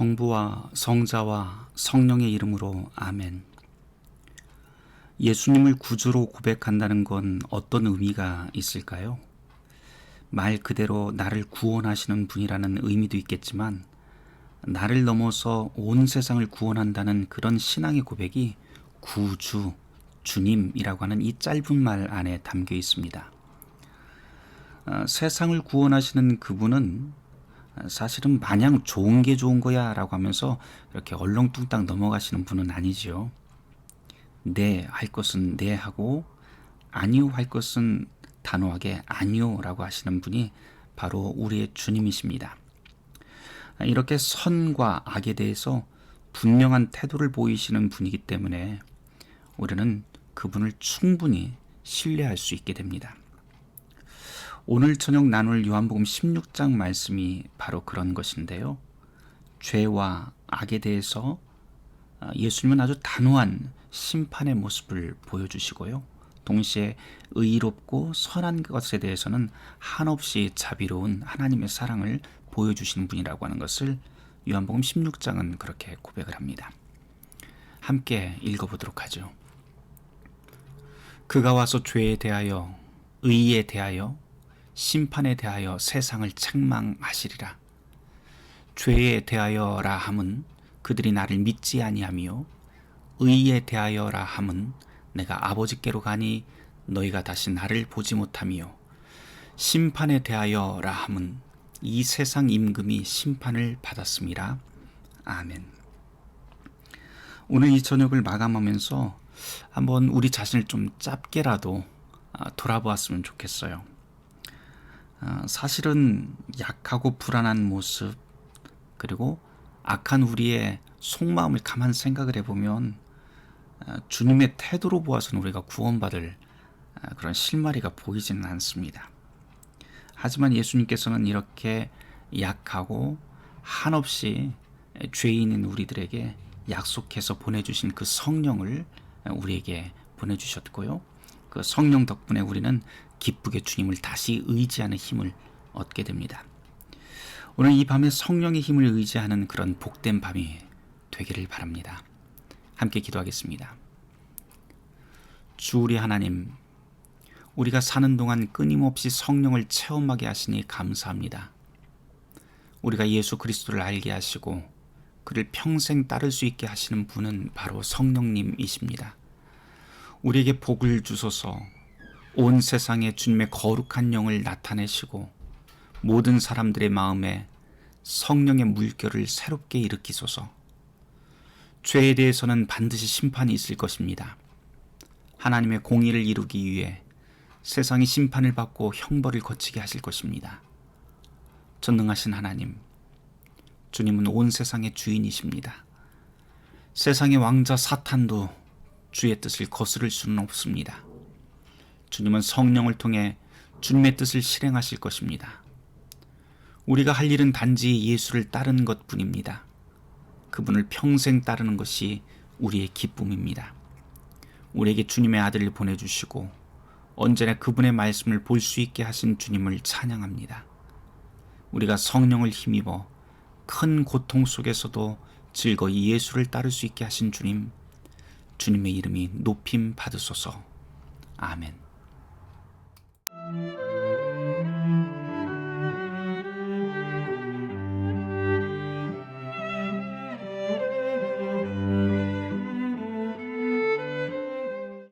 성부와 성자와 성령의 이름으로 아멘. 예수님을 구주로 고백한다는 건 어떤 의미가 있을까요? 말 그대로 나를 구원하시는 분이라는 의미도 있겠지만, 나를 넘어서 온 세상을 구원한다는 그런 신앙의 고백이 구주, 주님이라고 하는 이 짧은 말 안에 담겨 있습니다. 어, 세상을 구원하시는 그분은 사실은 마냥 좋은 게 좋은 거야 라고 하면서 이렇게 얼렁뚱땅 넘어가시는 분은 아니지요. 네 할 것은 네 하고 아니요 할 것은 단호하게 아니요 라고 하시는 분이 바로 우리의 주님이십니다. 이렇게 선과 악에 대해서 분명한 태도를 보이시는 분이기 때문에 우리는 그분을 충분히 신뢰할 수 있게 됩니다. 오늘 저녁 나눌 요한복음 16장 말씀이 바로 그런 것인데요. 죄와 악에 대해서 아, 예수님은 아주 단호한 심판의 모습을 보여주시고요. 동시에 의롭고 선한 것에 대해서는 한없이 자비로운 하나님의 사랑을 보여주시는 분이라고 하는 것을 요한복음 16장은 그렇게 고백을 합니다. 함께 읽어보도록 하죠. 그가 와서 죄에 대하여 의에 대하여 심판에 대하여 세상을 책망하시리라. 죄에 대하여라 함은 그들이 나를 믿지 아니하며 의에 대하여라 함은 내가 아버지께로 가니 너희가 다시 나를 보지 못하며 심판에 대하여라 함은 이 세상 임금이 심판을 받았습니다. 아멘. 오늘 이 저녁을 마감하면서 한번 우리 자신을 좀 짧게라도 아, 돌아보았으면 좋겠어요. 아, 사실은 약하고 불안한 모습 그리고 악한 우리의 속마음을 가만 생각을 해보면 아, 주님의 태도로 보아서는 우리가 구원받을 아, 그런 실마리가 보이지는 않습니다. 하지만 예수님께서는 이렇게 약하고 한없이 죄인인 우리들에게 약속해서 보내주신 그 성령을 우리에게 보내주셨고요. 그 성령 덕분에 우리는 기쁘게 주님을 다시 의지하는 힘을 얻게 됩니다. 오늘 이 밤에 성령의 힘을 의지하는 그런 복된 밤이 되기를 바랍니다. 함께 기도하겠습니다. 주 우리 하나님, 우리가 사는 동안 끊임없이 성령을 체험하게 하시니 감사합니다. 우리가 예수 그리스도를 알게 하시고 그를 평생 따를 수 있게 하시는 분은 바로 성령님이십니다. 우리에게 복을 주소서 온 세상에 주님의 거룩한 영을 나타내시고 모든 사람들의 마음에 성령의 물결을 새롭게 일으키소서. 죄에 대해서는 반드시 심판이 있을 것입니다. 하나님의 공의를 이루기 위해 세상이 심판을 받고 형벌을 거치게 하실 것입니다. 전능하신 하나님, 주님은 온 세상의 주인이십니다. 세상의 왕자 사탄도 주의 뜻을 거스를 수는 없습니다. 주님은 성령을 통해 주님의 뜻을 실행하실 것입니다. 우리가 할 일은 단지 예수를 따르는 것 뿐입니다. 그분을 평생 따르는 것이 우리의 기쁨입니다. 우리에게 주님의 아들을 보내주시고 언제나 그분의 말씀을 볼 수 있게 하신 주님을 찬양합니다. 우리가 성령을 힘입어 큰 고통 속에서도 즐거이 예수를 따를 수 있게 하신 주님, 주님의 이름이 높임 받으소서. 아멘.